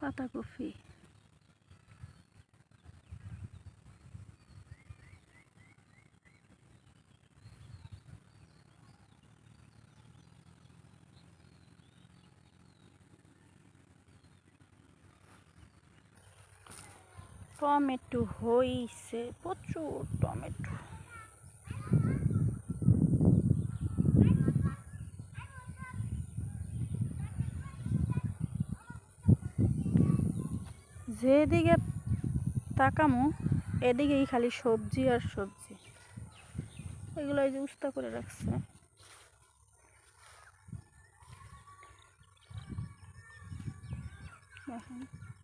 পাতাকপি টমেটো হইছে প্রচুর টমেটো যেদিকে তাকামো, এদিকেই খালি সবজি আর সবজি। এগুলো এই যে উস্তা করে রাখছে।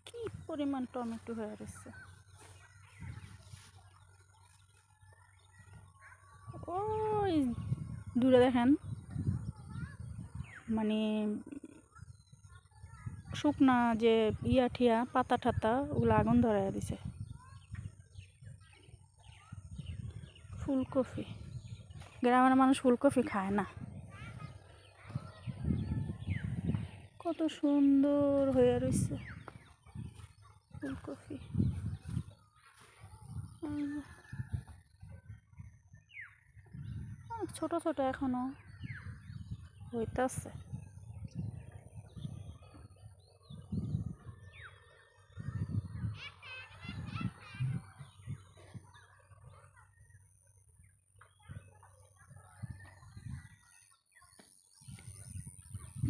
কি পরিমাণ টমেটো হয়ে রয়েছে। ওই, দূরে দেখেন মানে শুকনা যে ইয়া ঠিয়া, পাতা ঠাতা, ওগুলো আগুন ধরাইয়া দিছে। ফুলকপি। গ্রামের মানুষ ফুলকপি খায় না। কত সুন্দর হয়ে রয়েছে ফুলকপি। ছোট ছোট এখনও হইতাছে।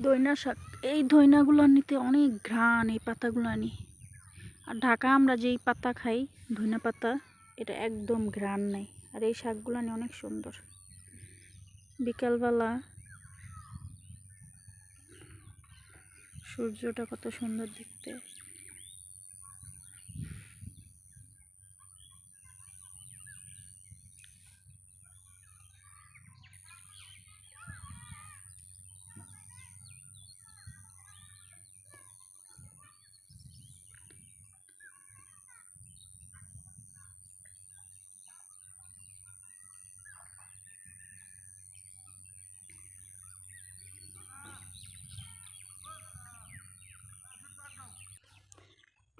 দইনা শাক। এই দইনাগুলো নিতে অনেক ঘ্রাণ এই পাতাগুলো নি আর ঢাকা আমরা যেই পাতা খাই, ধইনা পাতা, এটা একদম ঘ্রাণ নাই। আর এই শাকগুলো নিয়ে অনেক সুন্দর। বিকালবেলা সূর্যটা কত সুন্দর দেখতে।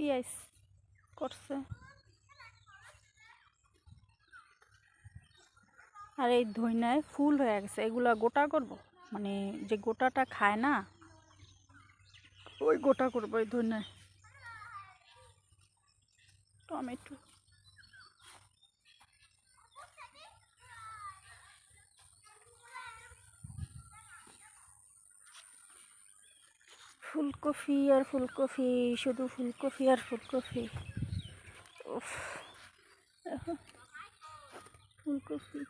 পিঁয়াজ করছে। আর এই ধইনায় ফুল হয়ে গেছে। এগুলা গোটা করব? মানে যে গোটাটা খায় না, ওই গোটা করব এই ধইনায় টমেটো। ফুলকপি আর ফুলকপি শুধু ফুলকপি আর ফুলকপি। উফ, এখন ফুলকপি।